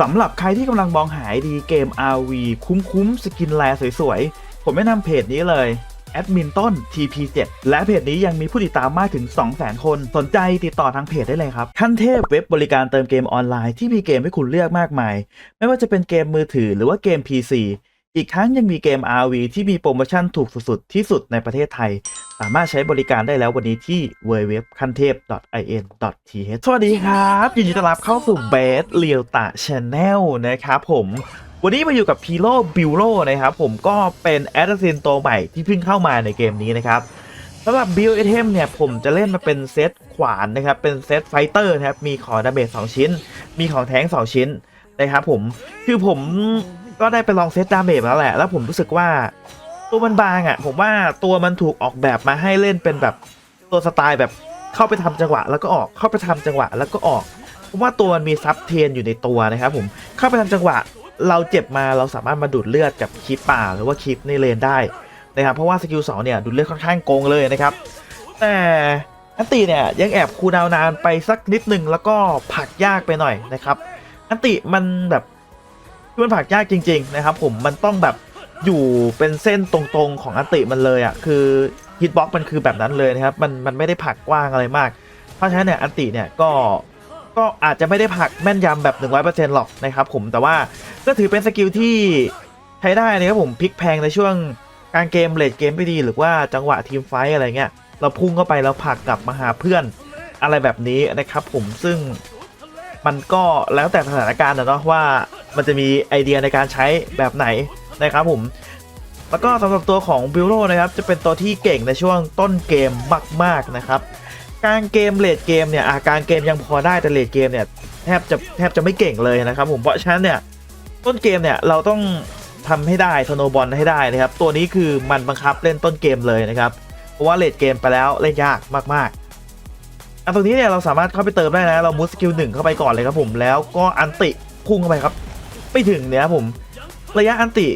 สำหรับใครที่กำลังมองหาดีเกม RV คุ้มๆ สกินแลสวยๆ ผมแนะนำเพจนี้เลยแอดมินต้น TP7 และเพจนี้ยังมีผู้ติดตามมากถึง 200,000 คน สนใจติดต่อทางเพจได้เลยครับ ขั้นเทพเว็บบริการเติมเกมออนไลน์ที่มีเกมให้คุณเลือกมากมาย ไม่ว่าจะเป็นเกมมือถือหรือว่าเกม PC อีกทั้งยังมีเกม RV ที่มีโปรโมชั่นถูกสุดๆ ที่สุดในประเทศไทย สามารถใช้บริการได้แล้ววันนี้ที่ www คันเทพ in.th สวัสดีครับยินดีต้อนรับเข้าสู่เบสเลียวตะชาแนลนะครับผม วันนี้มาอยู่กับพีโ o บิ l โ o นะครับผมก็เป็นแอดซินตัวใหม่ที่เพิ่งเข้ามาในเกมนี้นะครับสำหรับบิลเอเทมเนี่ย ผมจะเล่นมาเป็นเซตขวานนะครับ เป็นเซตไฟเตอร์นะครับ มีของดาเมจ2ชิ้น มีของแท้ง2ชิ้นนะครับผม คือผม ก็ได้ไปลองเซตดาเมจแล้วแหละ แล้วผมรู้สึกว่า ตัวมันบางอะ่ะ ผมว่าตัวมันถูกออกแบบมาให้เล่นเป็นแบบตัวสไตล์แบบเข้าไปทำจังหวะ แล้วก็ออกเข้าไปทำจังหวะ แล้วก็ออกผมว่าตัวมันมีซับเทนอยู่ในตัวนะครับผมเข้าไปทำจังหวะ เราเจ็บมาเราสามารถมาดูดเลือดกับคลิปป่าหรือว่าคลิปในเลนได้นะครับเพราะว่าสกิลสองเนี่ยดูดเลือดค่อนข้างโกงเลยนะครับแต่อันติเนี่ยยังแอบคูลดาวนานไปสักนิดหนึ่งแล้วก็ผักยากไปหน่อยนะครับ อันติมันแบบ คือมันผักยากจริง ๆ นะครับ ผมมันต้องแบบอยู่เป็นเส้นตรงๆของอันติมันเลยอะ่ะคือฮิตบ็อกมันคือแบบนั้นเลยนะครับมันมันไม่ได้ผักกว้างอะไรมาก เพราะฉะนั้นเนี่ยอันติเนี่ยก็ก็อาจจะไม่ได้ผักแม่นยำแบบ 100%หรอกนะครับผมแต่ว่าก็ถือเป็นสกิลที่ใช้ได้นะครับผมพลิกแพงในช่วงกลางเกมเลดเกมไม่ดี หรือว่าจังหวะทีมไฟอะไรเงี้ยเราพุ่งเข้าไปแล้วผักกลับมาหาเพื่อนอะไรแบบนี้นะครับผมซึ่ง มันก็แล้วแต่สถานการณ์นะเนาะว่ามันจะมีไอเดียในการใช้แบบไหนนะครับผมแล้วก็สำหรับตัวของบิลโ o นะครับจะเป็นตัวที่เก่งในช่วงต้นเกมมาก ๆนะครับกลางเกมเลดเกมเนี่ยอะกางเกมยังพอได้แต่เลดเกมเนี่ยแทบจะแทบจะไม่เก่งเลยนะครับผมเพราะฉะนั้นเนี่ยต้นเกมเนี่ยเราต้องทำให้ได้สโนบอลให้ได้นะครับตัวนี้คือมันบังคับเล่นต้นเกมเลยนะครับเพราะว่าเลดเกมไปแล้วเล่นยากมากๆ อันตรงนี้เนี่ยเราสามารถเข้าไปเติมได้นะ เรามูสสกิลหนึ่งเข้าไปก่อนเลยครับผมแล้วก็อันติพุ่งเข้าไปครับไม่ถึงเนี่ยครับผม ระยะอันติ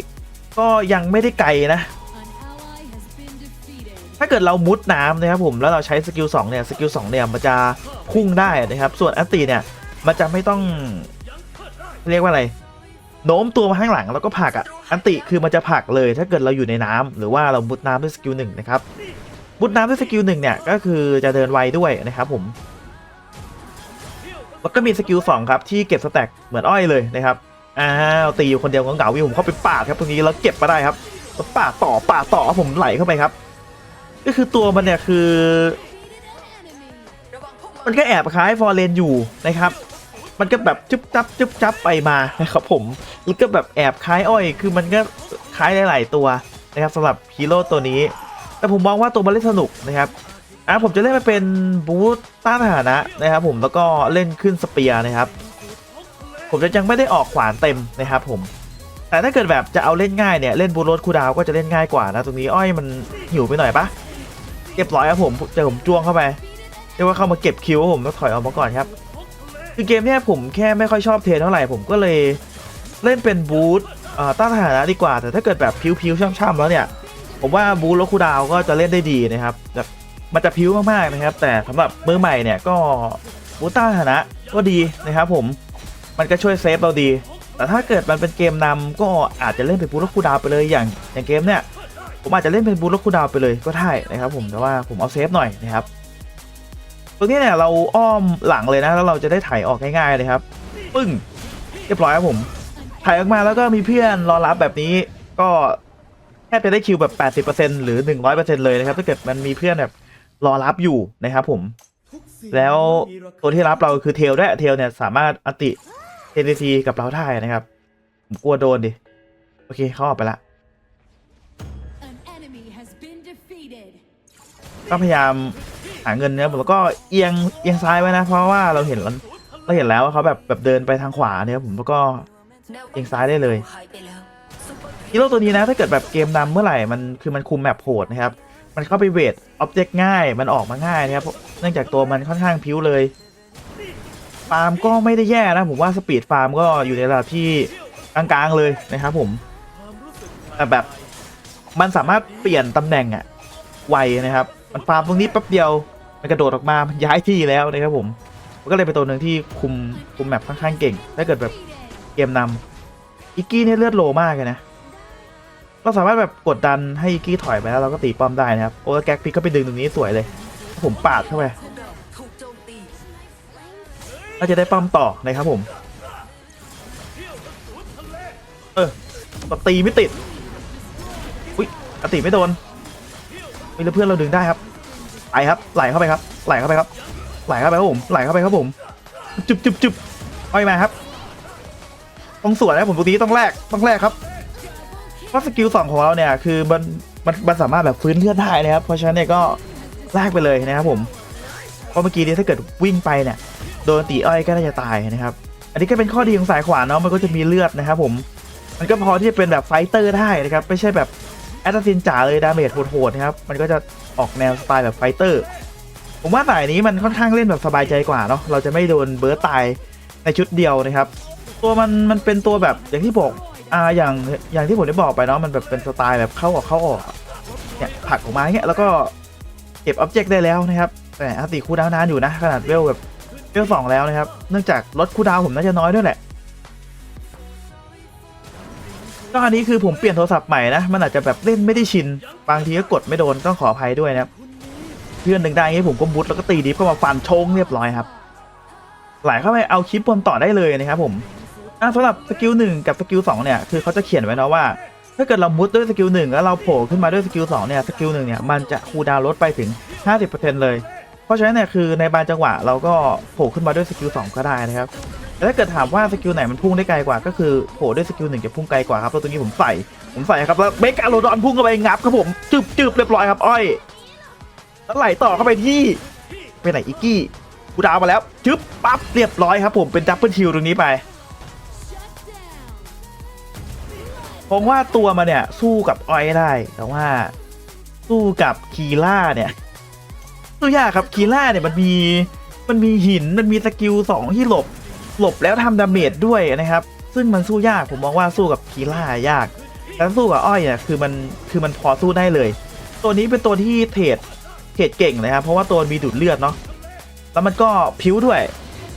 ก็ยังไม่ได้ไกลนะ ถ้าเกิดเรามุดน้ำนะครับผมแล้วเราใช้สกิล2เนี่ยสกิล2เนี่ยมันจะพุ่งได้นะครับ ส่วนอันตีเนี่ยมันจะไม่ต้อง เรียกว่าอะไรโน้มตัวมาข้างหลังแล้วก็ผลักอะอันติคือมันจะผลักเลย ถ้าเกิดเราอยู่ในน้ำหรือว่าเรามุดน้ำด้วยสกิลหนึ่งนะครับ มุดน้ำด้วยสกิลหนึ่งเนี่ย ก็คือจะเดินไวด้วยนะครับผมแล้วก็มีสกิลสองครับ ที่เก็บสแต็กเหมือนอ้อยเลยนะครับอ้าวตีอยู่คนเดียวก็เหงาวิวผมเข้าไปปาดครับตรงนี้แล้วเก็บมาได้ครับแล้วปาดต่อปาดต่อผมไหลเข้าไปครับ ก็คือตัวมันเนี่ยคือ มันก็แอบคล้ายฟอร์เรนอยู่นะครับ มันก็แบบจุ๊บจับจุ๊บจับไปมานะครับผมแล้วก็แบบแอบคล้ายอ้อย คือมันก็คล้ายหลาย ๆ ตัวนะครับสำหรับฮีโร่ตัวนี้ แต่ผมมองว่าตัวมันเล่นสนุกนะครับอะผมจะเล่นมาเป็นบูธต้านทหารนะนะครับ ผมแล้วก็เล่นขึ้นสเปียร์นะครับ ผมจะยังไม่ได้ออกขวานเต็มนะครับ ผม แต่ถ้าเกิดแบบจะเอาเล่นง่ายเนี่ยเล่นบูโรสคูดาวก็จะเล่นง่ายกว่านะตรงนี้อ้อยมันหิวไปหน่อยปะเก็บร้อยครับผมเจอผมจ้วงเข้าไปเรียกว่าเข้ามาเก็บคิวผมแล้วถอยออกมาก่อนครับคือเกมเนี้ยผมแค่ไม่ค่อยชอบเทรนเท่าไหร่ผมก็เลยเล่นเป็นบูธเอ่อต้านทหารนะดีกว่า แต่ถ้าเกิดแบบพิวๆช่ำๆแล้วเนี่ย ผมว่าบูโลคูดาวก็จะเล่นได้ดีนะครับแบบมันจะพิวมากๆนะครับ แต่สำหรับมือใหม่เนี่ยก็บูต้านทหานะก็ดีนะครับผมมันก็ช่วยเซฟเราดี แต่ถ้าเกิดมันเป็นเกมนำก็อาจจะเล่นเป็นบูโลคูดาวไปเลยอย่างอย่างเกมเนี่ยผมอาจจะเล่นเป็นบูโลคูดาวไปเลยก็ได้นะครับ ผมแต่ว่าผมเอาเซฟหน่อยนะครับตรงนี้เนี่ยเราอ้อมหลังเลยนะแล้วเราจะได้ถ่ายออกง่ายๆเลยครับปึ้งเรียบร้อยครับผมถ่ายออกมาแล้วก็มีเพื่อนรอรับแบบนี้ก็ แทบจะได้คิวแบบ 80%หรือ 100%เลยนะครับ ถ้าเกิดมันมีเพื่อนแบบรอรับอยู่นะครับผม แล้วตัวที่รับเราคือเทลด้วยเทลเนี่ยสามารถอัติเทนซีกับเราได้นะครับ ผมกลัวโดนดิ โอเคเขาออกไปละ An enemy has been defeated. ก็พยายามหหาเงินนะครับผมแล้วก็เอียงเอียงซ้ายไว้นะ เพราะว่าเราเห็นแล้วเราเห็นแล้วว่าเขาแบบแบบเดินไปทางขวาเนี่ยครับผมแล้วก็เอียงซ้ายได้เลย ฮีโร่ตัวนี้นะถ้าเกิดแบบเกมนำเมื่อไหร่มันคือมันคุมแมปโหดนะครับ มันเข้าไปเวทอ็อบเจกต์ง่ายมันออกมาง่ายนะครับเนื่องจากตัวมันค่อนข้างพิ้วเลยฟาร์มก็ไม่ได้แย่นะผมว่าสปีดฟาร์มก็อยู่ในระดับที่กลางๆเลยนะครับผมแต่แบบมันสามารถเปลี่ยนตำแหน่งอะไวนะครับ มันฟาร์มตรงนี้แป๊บเดียวมันกระโดดออกมามันย้ายที่แล้วนะครับผมมันก็เลยเป็นตัวหนึ่งที่คุมคุมแมปค่อนข้างเก่ง ถ้าเกิดแบบเกมนำอิกกี้เนี่ยเลือดโลมากเลยนะ เราสามารถแบบกดดันให้กี้ถอยไปแล้วเราก็ตีป้อมได้นะครับโอ้แล้วแก๊กพิกก็ไปดึงตรงนี้สวยเลย ผมปาดเข้าไปเราจะได้ป้อมต่อนะครับผม เออก็ตีไม่ติด อุ้ยอติไม่โดนมีเพื่อนเราดึงได้ครับไหลครับไหลเข้าไปครับไหลเข้าไปครับไหลเข้าไปครับผมไหลเข้าไปครับผมจุบจุบจุบอ้อยมาครับต้องสวนนะผมตรงนี้ต้องแลกต้องแลกครับ เพราะสกิลสองของเราเนี่ยคือมันมันมันสามารถแบบฟื้นเลือดได้นะครับ เพราะฉะนั้นเนี่ยก็แลกไปเลยนะครับผม เพราะเมื่อกี้นี้ถ้าเกิดวิ่งไปเนี่ยโดนตีอ้อยก็น่าจะตายนะครับ อันนี้ก็เป็นข้อดีของสายขวาเนาะมันก็จะมีเลือดนะครับผม มันก็พอที่จะเป็นแบบไฟเตอร์ได้นะครับไม่ใช่แบบแอตซินจ๋าเลยดาเมจโหดๆนะครับมันก็จะออกแนวสไตล์แบบไฟเตอร์ผมว่าสายนี้มันค่อนข้างเล่นแบบสบายใจกว่าเนาะเราจะไม่โดนเบิร์ตตายในชุดเดียวนะครับ ตัวมันมันเป็นตัวแบบอย่างที่บอก อ่าอย่างอย่างที่ผมได้บอกไปเนาะมันแบบเป็นสไตล์แบบเข้าออกเข้าออกเนี่ยผักออกมาเงี้ยแล้วก็เก็บอ็อบเจกต์ได้แล้วนะครับแต่อาติคูดาวนานอยู่นะ ขนาดเวลแบบเวลสองแล้วนะครับ เนื่องจากลดคูดาวผมน่าจะน้อยด้วยแหละก็อันนี้คือผมเปลี่ยนโทรศัพท์ใหม่นะ มันอาจจะแบบเล่นไม่ได้ชิน บางทีก็กดไม่โดนต้องขออภัยด้วยนะครับเพื่อนหนึ่งได้งี้ผมก็มุดแล้วก็ตีดิฟเข้ามาฟันชงเรียบร้อยครับ ไหลเข้าไปเอาคลิปบนต่อได้เลยนะครับผม อะสำหรับสกิลหนึ่งกับสกิลสองเนี่ยคือเขาจะเขียนไว้นะว่า ถ้าเกิดเรามุดด้วยสกิลหนึ่งแล้วเราโผล่ขึ้นมาด้วยสกิลสองเนี่ยสกิลหนึ่งเนี่ยมันจะคูดาวลดไปถึง 50%เลย เพราะฉะนั้นเนี่ยคือในบางจังหวะเราก็โผล่ขึ้นมาด้วยสกิลสองก็ได้นะครับแต่ถ้าเกิดถามว่าสกิลไหนมันพุ่งได้ไกลกว่า ก็คือโผล่ด้วยสกิลหนึ่งจะพุ่งไกลกว่าครับแล้วตัวนี้ผมใส่ผมใส่ครับแล้วเมกาโลดอนพุ่งเข้าไปงับครับผมจึบจึบเรียบร้อยครับอ้อยแล้วไหลต่อเข้าไปที่ไปไหนอีกกี้กูดาวมาแล้วจึ๊บปั๊บเรียบร้อยครับผมเป็นดับเบิลคิวตรงนี้ไป ผมว่าตัวมาเนี่ย สู้กับออยได้ แต่ว่า สู้กับคีล่าเนี่ย สู้ยากครับคีล่าเนี่ยมันมีมันมีหินมันมีสกิลสองที่หลบ หลบแล้วทำดาเมจด้วยนะครับ ซึ่งมันสู้ยากผมมองว่าสู้กับคีล่ายากแต่สู้กับอ้อยเนี่ยคือมันคือมันพอสู้ได้เลย ตัวนี้เป็นตัวที่เทรดเทรดเก่งนะครับ เพราะว่าตัวมีดูดเลือดเนาะแล้วมันก็พิ้วด้วย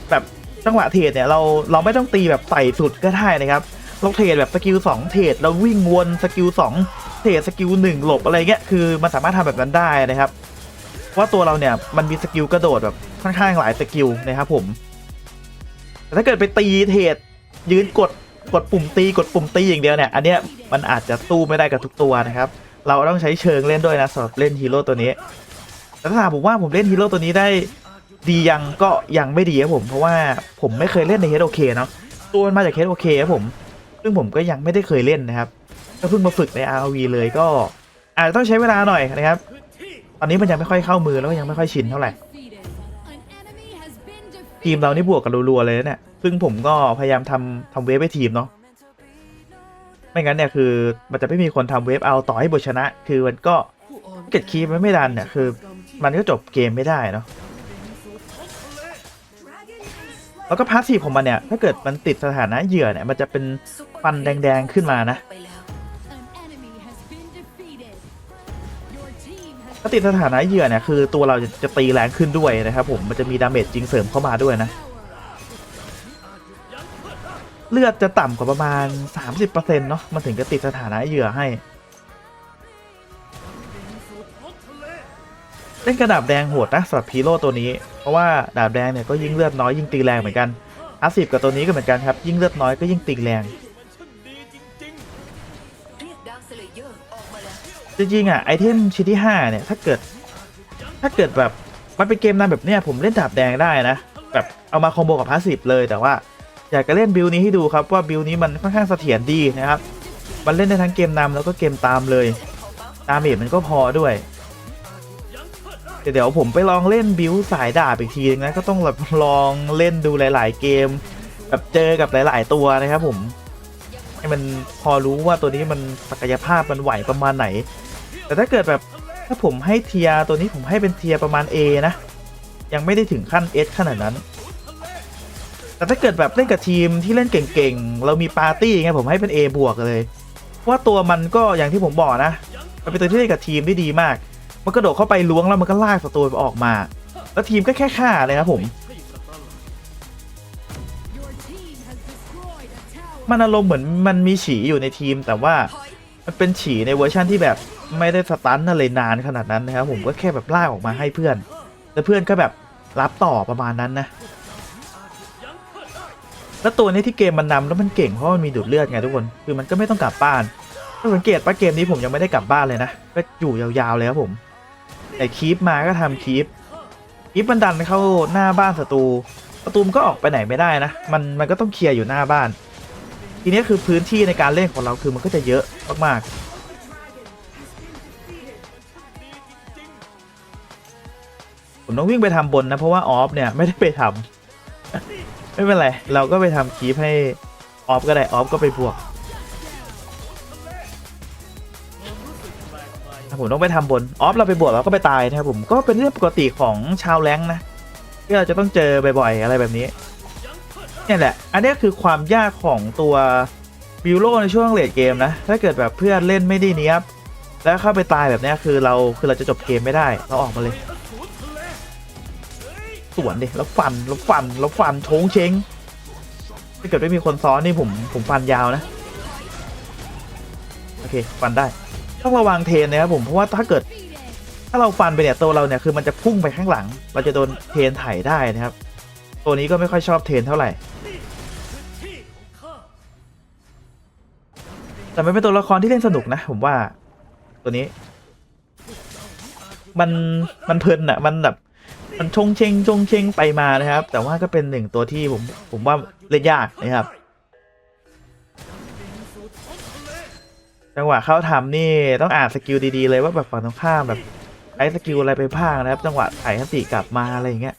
แบบจังหวะเทรดเนี่ยเราเราไม่ต้องตีแบบใส่สุดก็ได้นะครับ เราเทรดแบบสกิลสองเทรดเราวิ่งวนสกิลสองเทรดสกิลหนึ่งหลบอะไรเงี้ยคือมันสามารถทำแบบนั้นได้นะครับว่าตัวเราเนี่ยมันมีสกิลกระโดดแบบค่อนข้างหลายสกิลนะครับผมแต่ถ้าเกิดไปตีเทรดยืนกดกดปุ่มตีกดปุ่มตีอย่างเดียวเนี่ยอันเนี้ยมันอาจจะสู้ไม่ได้กับทุกตัวนะครับเราต้องใช้เชิงเล่นด้วยนะสำหรับเล่นฮีโร่ตัวนี้แต่ถ้าถามผมว่าผมเล่นฮีโร่ตัวนี้ได้ดียังก็ยังไม่ดีครับผมเพราะว่าผมไม่เคยเล่นใน HOK เคเนาะตัวมันมาจาก HOK ครับผม ซึ่งผมก็ยังไม่ได้เคยเล่นนะครับ ก็เพิ่งมาฝึกใน ROV เลยก็อาจจะต้องใช้เวลาหน่อยนะครับ ตอนนี้มันยังไม่ค่อยเข้ามือแล้วก็ยังไม่ค่อยชินเท่าไหร่ทีมเรานี่บวกกันรัวๆเลยนะเนี่ย ซึ่งผมก็พยายามทำทำเวฟให้ทีมเนาะ ไม่งั้นเนี่ยคือมันจะไม่มีคนทำเวฟเอาต่อให้บทชนะ คือมันก็เกิดคีย์มันไม่ดันเนี่ยคือ มันก็จบเกมไม่ได้เนาะ แล้วก็พาสซีฟของมันเนี่ย ถ้าเกิดมันติดสถานะเหยื่อเนี่ย มันจะเป็น ฟันแดง ๆ ขึ้นมานะถ้าติดสถานะเหยื่อเนี่ยคือตัวเราจะจะตีแรงขึ้นด้วยนะครับผมมันจะมีดาเมจจริงเสริมเข้ามาด้วยนะ เลือดจะต่ำกว่าประมาณ 30%เนาะมันถึงจะติดสถานะเหยื่อให้เล่นกระดาบแดงโหดนะสำหรับพีโร่ตัวนี้ เพราะว่าดาบแดงเนี่ยก็ยิ่งเลือดน้อยยิ่งตีแรงเหมือนกันอาสิบกับตัวนี้ก็เหมือนกันครับ ยิ่งเลือดน้อยก็ยิ่งตีแรง จริงๆอะไอเทมชิ้นที่ 5 เนี่ย ถ้าเกิด ถ้าเกิดแบบมันเป็นเกมนานแบบเนี้ยผมเล่นดาบแดงได้นะ แบบเอามาคอมโบกับพาสซีฟเลยแต่ว่าอยากจะเล่นบิลนี้ให้ดูครับว่าบิลนี้มันค่อนข้างเสถียรดีนะครับ มันเล่นได้ทั้งเกมนำแล้วก็เกมตามเลยตามเมจมันก็พอด้วยเดี๋ยวผมไปลองเล่นบิวสายดาบอีกทีนึงนะก็ต้องแบบลองเล่นดูหลาย ๆ เกม แบบเจอกับหลาย ๆ ตัวนะครับผมให้มันพอรู้ว่าตัวนี้มันศักยภาพมันไหวประมาณไหน แต่ถ้าเกิดแบบถ้าผมให้เทียตัวนี้ผมให้เป็นเทียประมาณ A นะ ยังไม่ได้ถึงขั้น S ขนาดนั้น แต่ถ้าเกิดแบบเล่นกับทีมที่เล่นเก่งๆ เรามีปาร์ตี้ไงผมให้เป็น A บวกเลย ว่าตัวมันก็อย่างที่ผมบอกนะ มันเป็นตัวที่เล่นกับทีมได้ดีมาก มันกระโดดเข้าไปล้วงแล้วมันก็ลากศัตรูออกมา แล้วทีมก็แค่ฆ่าเลยครับผมมันอารมณ์เหมือนมันมีฉีอยู่ในทีมแต่ว่า มันเป็นฉีในเวอร์ชันที่แบบไม่ได้สตันอะไรนานขนาดนั้นนะครับผมก็แค่แบบลากออกมาให้เพื่อน แล้วเพื่อนก็แบบรับต่อประมาณนั้นนะ แล้วตัวนี้ที่เกมมันนำแล้วมันเก่งเพราะมันมีดูดเลือดไงทุกคนคือมันก็ไม่ต้องกลับบ้านถ้าสังเกตปะเกมนี้ผมยังไม่ได้กลับบ้านเลยนะก็อยู่ยาวๆเลยครับผมแต่คีปมาก็ทำคีปคีปมันดันเข้าหน้าบ้านศัตรูศัตรูมันก็ออกไปไหนไม่ได้นะ มันมันก็ต้องเคลียร์อยู่หน้าบ้าน ทีนี้คือพื้นที่ในการเล่นของเราคือมันก็จะเยอะ มากๆผมต้องวิ่งไปทำบนนะ เพราะว่าออฟเนี่ยไม่ได้ไปทำไม่เป็นไร เราก็ไปทำคีปให้ออฟก็ได้ออฟก็ไปบวกผมต้องไปทำบน ออฟเราไปบวกเราก็ไปตายนะครับผมก็เป็นเรื่องปกติของชาวแรงนะที่เราจะต้องเจอบ่อยๆอะไรแบบนี้นี่แหละ อันนี้คือความยากของตัว บิวโรในช่วงเลดเกมนะ ถ้าเกิดแบบเพื่อนเล่นไม่ไดีเนี้ยบแล้วเข้าไปตายแบบเนี้ยคือเราคือเราจะจบเกมไม่ได้ เราออกมาเลย สวนดิแล้วฟันแล้วฟันแล้วฟันโชงเชงถ้าเกิดไม่มีคนซ้อนนี่ผมผมฟันยาวนะ โอเค ฟันได้ ต้องระวังเทนนะครับผมเพราะว่าถ้าเกิด ถ้าเราฟันไปเนี่ยตัวเราเนี่ยคือมันจะพุ่งไปข้างหลัง เราจะโดนเทนไถได้นะครับ ตัวนี้ก็ไม่ค่อยชอบเทนเท่าไหร่ แต่มันเป็นตัวละครที่เล่นสนุกนะ ผมว่า ตัวนี้ มันมันเพลินอะมันแบบมันชงเชงชงเชงไปมานะครับ แต่ว่าก็เป็นหนึ่งตัวที่ผมผมว่าเล่นยากนะครับ จังหวะเข้าทำนี่ต้องอ่านสกิลดีๆเลยว่าแบบฝั่งตรงข้ามแบบใช้สกิลอะไรไปพากนะครับ จังหวะไถ่คันติกลับมาอะไรอย่างเงี้ย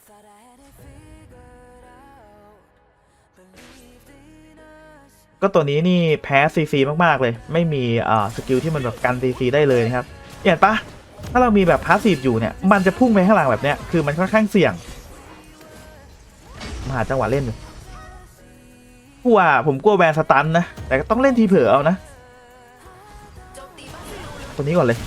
ก็ตัวนี้นี่แพ้ซีซีมากๆเลย ไม่มีอ่าสกิลที่มันแบบกันซีซีได้เลยนะครับเห็นปะถ้าเรามีแบบพาสซีฟอยู่เนี่ยมันจะพุ่งไปข้างหลังแบบเนี้ยคือมันค่อนข้างเสี่ยงมาหาจังหวะเล่นดูกลัวผมกลัวแวนสตันนะแต่ก็ต้องเล่นทีเผื่อเอานะตัวนี้ก่อนเลย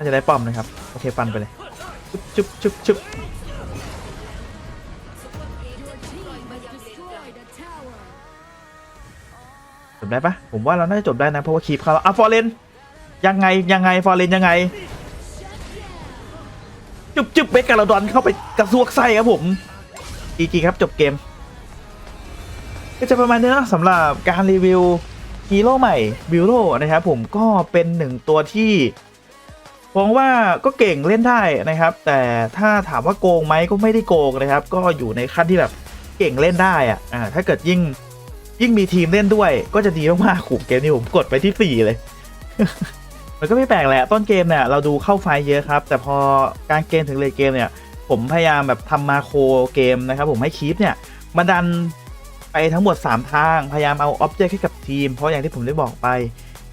น่าจะได้ป้อมนะครับ โอเคฟันไปเลยชุบชุบชุบชุบจบได้ปะผมว่าเราน่าจะจบได้นะ เพราะว่าคีบเขาอะฟอร์เรนยังไงยังไงฟอร์เรนยังไง จุบจุบเบกกาลาดอนเข้าไปกระซวกไส้ครับผมจีจีครับจบเกม ก็จะประมาณนี้นะสำหรับการรีวิวฮีโร่ใหม่บิวโรนะครับผมก็เป็นหนึ่งตัวที่ ผมว่าก็เก่งเล่นได้นะครับ แต่ถ้าถามว่าโกงไหมก็ไม่ได้โกงนะครับ ก็อยู่ในขั้นที่แบบเก่งเล่นได้อะอ่าถ้าเกิดยิ่งยิ่งมีทีมเล่นด้วย ก็จะดีมากๆขู่เกมนี้ผมกดไปที่สี่เลย มันก็ไม่แปลกแหละต้นเกมเนี่ยเราดูเข้าไฟเยอะครับ แต่พอการเกมถึงเลยเกมเนี่ย ผมพยายามแบบทำมาโครเกมนะครับ ผมให้คีปเนี่ยมาดันไปทั้งหมด 3 ทาง พยายามเอาอ็อบเจกต์ให้กับทีม เพราะอย่างที่ผมได้บอกไป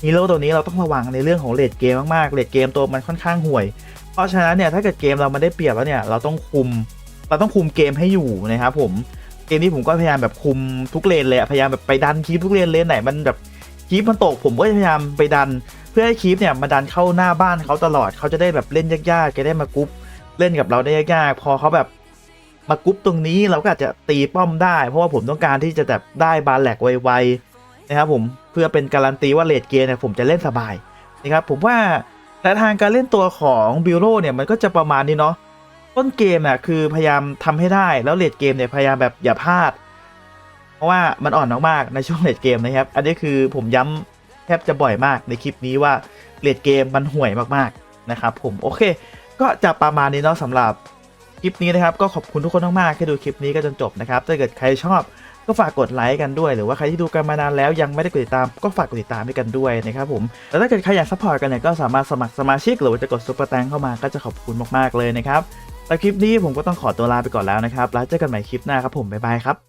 ฮีโร่ตัวนี้เราต้องระวังในเรื่องของเลดเกมมากๆเลดเกมตัวมันค่อนข้างห่วย เพราะฉะนั้นเนี่ยถ้าเกิดเกมเรามันได้เปรียบแล้วเนี่ยเราต้องคุมเราต้องคุมเกมให้อยู่นะครับผมเกมนี้ผมก็พยายามแบบคุมทุกเลนเลยพยายามแบบไปดันคีปทุกเลนเลนไหนมันแบบคีปมันตกผมก็พยายามไปดัน เพื่อให้คีปเนี่ยมาดันเข้าหน้าบ้านเขาตลอดเขาจะได้แบบเล่นยากๆจะได้มากรุ๊ปเล่นกับเราได้ยากๆพอเขาแบบมากรุ๊ปตรงนี้เราก็อาจจะตีป้อมได้ เพราะว่าผมต้องการที่จะแบบได้บาลแหลกไวๆนะครับผม พื่อเป็นการันตีว่าเลดเกมเนี่ยผมจะเล่นสบายนะครับผมว่าแนวทางการเล่นตัวของบิโรเนี่ยมันก็จะประมาณนี้เนาะต้นเกมน่ะคือพยายามทำให้ได้แล้วเลดเกมเนี่ยพยายามแบบอย่าพลาด เพราะว่ามันอ่อนมากๆในช่วงเลดเกมนะครับ อันนี้คือผมย้ำแทบจะบ่อยมากในคลิปนี้ว่าเลดเกมมันห่วยมากๆนะครับผมโอเค ก็จะประมาณนี้เนาะสำหรับคลิปนี้นะครับก็ขอบคุณทุกคนมากๆที่ดูคลิปนี้ก็จนจบนะครับถ้าเกิดใครชอบ ก็ฝากกดไลค์กันด้วย หรือว่าใครที่ดูกันมานานแล้วยังไม่ได้กดติดตามก็ฝากกดติดตามให้กันด้วยนะครับผมแล้วถ้าเกิดใครอยากซัพพอร์ตกันเนี่ยก็สามารถสมัครสมาชิก หรือว่าจะกดซุปเปอร์แตงเข้ามาก็จะขอบคุณมากๆเลยนะครับแต่คลิปนี้ผมก็ต้องขอตัวลาไปก่อนแล้วนะครับแล้วเจอกันใหม่คลิปหน้าครับผมบ๊ายบายครับ